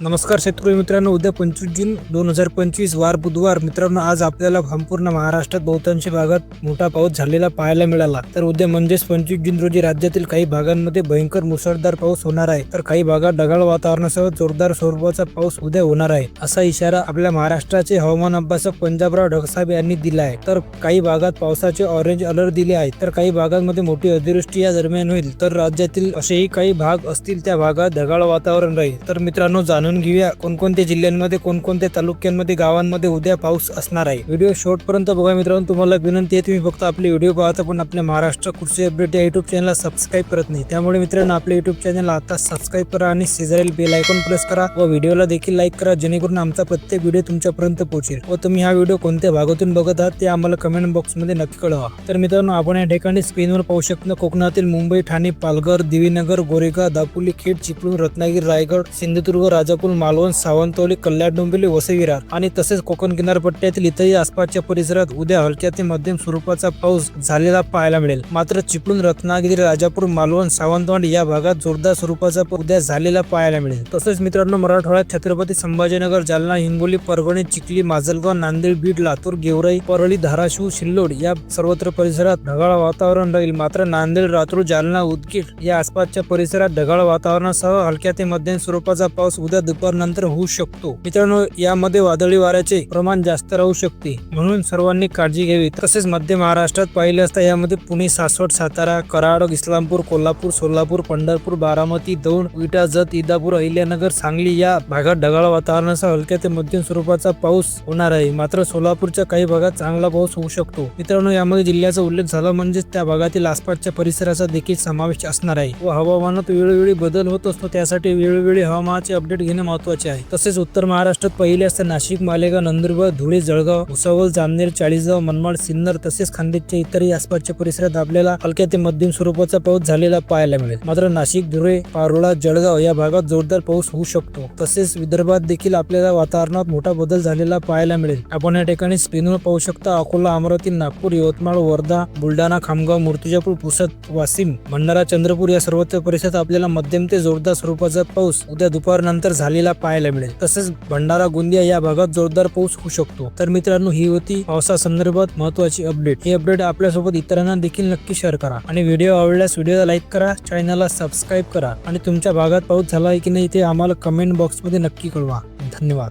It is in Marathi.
नमस्कार शेतकरी मित्रांनो उद्या पंचवीस जून दोन हजार पंचवीस वार बुधवार. मित्रांनो आज आपल्याला संपूर्ण महाराष्ट्रात बहुतांशी भागात मोठा पाऊस झालेला पाहायला मिळाला. तर उद्या म्हणजेच पंचवीस जून रोजी राज्यातील काही भागांमध्ये भयंकर मुसळधार पाऊस होणार आहे. तर काही भागात ढगाळ वातावरणासह जोरदार स्वरूपाचा पाऊस उद्या होणार आहे असा इशारा आपल्या महाराष्ट्राचे हवामान अभ्यासक पंजाबराव ढगसाब यांनी दिला आहे. तर काही भागात पावसाचे ऑरेंज अलर्ट दिले आहेत. तर काही भागांमध्ये मोठी अतिवृष्टी या दरम्यान होईल. तर राज्यातील असेही काही भाग असतील त्या भागात ढगाळ वातावरण राहील. तर मित्रांनो जाणून घेऊया कोणकोणत्या जिल्ह्यांमध्ये कोणकोणत्या तालुक्यांमध्ये गावांमध्ये उद्या पाऊस असणार आहे. व्हिडिओ शेवट पर्यंत बघा मित्रांनो. तुम्हाला विनंती आहे तुम्ही फक्त आपले व्हिडिओ पाहता पण आपल्या महाराष्ट्र कृषी अपडेट या युट्यूब चॅनलला सबस्क्राईब करत नाही. त्यामुळे मित्रांनो आपल्या युट्यूब चॅनलला आता सबस्क्राईब करा आणि शेजारील बेल आयकॉन प्रेस करा व व्हिडिओला देखील लाईक करा जेणेकरून आमचा प्रत्येक व्हिडिओ तुमच्यापर्यंत पोहोचेल. व तुम्ही हा व्हिडिओ कोणत्या भागातून बघत आहात ते आम्हाला कमेंट बॉक्समध्ये नक्की कळवा. तर मित्रांनो आपण या ठिकाणी स्क्रीनवर पाहू शकतो कोकणातील मुंबई ठाणे पालघर दिवीनगर गोरेगाव दापोली खेड चिपळूण रत्नागिरी रायगड सिंधुदुर्ग राजापूर मालवण सावंतवली कल्याण डोंबिवली वसई विरार आणि तसेच कोकण किनारपट्ट्यातील इतरही आसपासच्या परिसरात उद्या हलक्या ते मध्यम स्वरूपाचा पाऊस झालेला पाहायला मिळेल. मात्र चिपळूण रत्नागिरी राजापूर मालवण सावंतवाडी या भागात जोरदार स्वरूपाचा उद्या झालेला पाहायला मिळेल. तसेच मित्रांनो मराठवाड्यात छत्रपती संभाजीनगर जालना हिंगोली परभणी चिखली माजलगाव नांदेड बीड लातूर गेवराई परळी धाराशिव शिल्लोड या सर्वत्र परिसरात ढगाळ वातावरण राहील. मात्र नांदेड रातूर जालना उदगीर या आसपासच्या परिसरात ढगाळ वातावरणासह हलक्या ते मध्यम स्वरूपाचा पाऊस उद्या दुपारनंतर होऊ शकतो. मित्रांनो यामध्ये वादळी वाऱ्याचे प्रमाण जास्त राहू शकते. म्हणून सर्वांनी काळजी घ्यावी. तसेच मध्य महाराष्ट्रात पाहिले असता यामध्ये पुणे सासवड सातारा कराड इस्लामपूर कोल्हापूर सोलापूर पंढरपूर बारामती दौंड विटा जत इदापूर अहिल्यानगर सांगली या भागात ढगाळ वातावरणासह हलक्या ते मध्यम स्वरूपाचा पाऊस होणार आहे. मात्र सोलापूरच्या काही भागात चांगला पाऊस होऊ शकतो. मित्रांनो यामध्ये जिल्ह्याचा उल्लेख झाला म्हणजेच त्या भागातील आसपासच्या परिसराचा देखील समावेश असणार आहे. व हवामानात वेळोवेळी बदल होत असतो. त्यासाठी वेळोवेळी हवामानाचे अपडेट घेणे महत्त्वाचे आहे. तसेच उत्तर महाराष्ट्रात पहिले असता नाशिक मालेगाव नंदुरबार धुळे जळगाव भुसावळ जामनेर चाळीसगाव मनमाड सिन्नर तसेच खानदेशच्या इतरही आसपासच्या परिसरात आपल्याला हलक्या ते मध्यम स्वरूपाचा पाऊस झालेला पाहायला मिळेल. मात्र नाशिक धुळे पारोळा जळगाव या भागात जोरदार पाऊस होऊ शकतो. तसेच विदर्भात देखील आपल्याला वातावरणात मोठा बदल झालेला पाहायला मिळेल. आपण या ठिकाणी स्क्रीनवर पाहू शकता अकोला अमरावती नागपूर यवतमाळ वर्धा बुलढाणा खामगाव मूर्तिजापूर पुसद वाशिम भंडारा चंद्रपूर या सर्वत्र परिसरात आपल्याला मध्यम ते जोरदार स्वरूपाचा पाऊस उद्या दुपारनंतर झालेला पाहायला मिळेल. तसेच भंडारा गोंदिया या भागात जोरदार पाऊस होऊ शकतो. तर मित्रांनो ही होती पावसासंदर्भात महत्वाची अपडेट. ही अपडेट आपल्यासोबत इतरांना देखील नक्की शेअर करा. आणि व्हिडिओ आवडल्यास व्हिडिओला लाईक करा चॅनलला सबस्क्राईब करा. आणि तुमच्या भागात पाऊस झाला आहे की नाही ते आम्हाला कमेंट बॉक्समध्ये नक्की कळवा. धन्यवाद.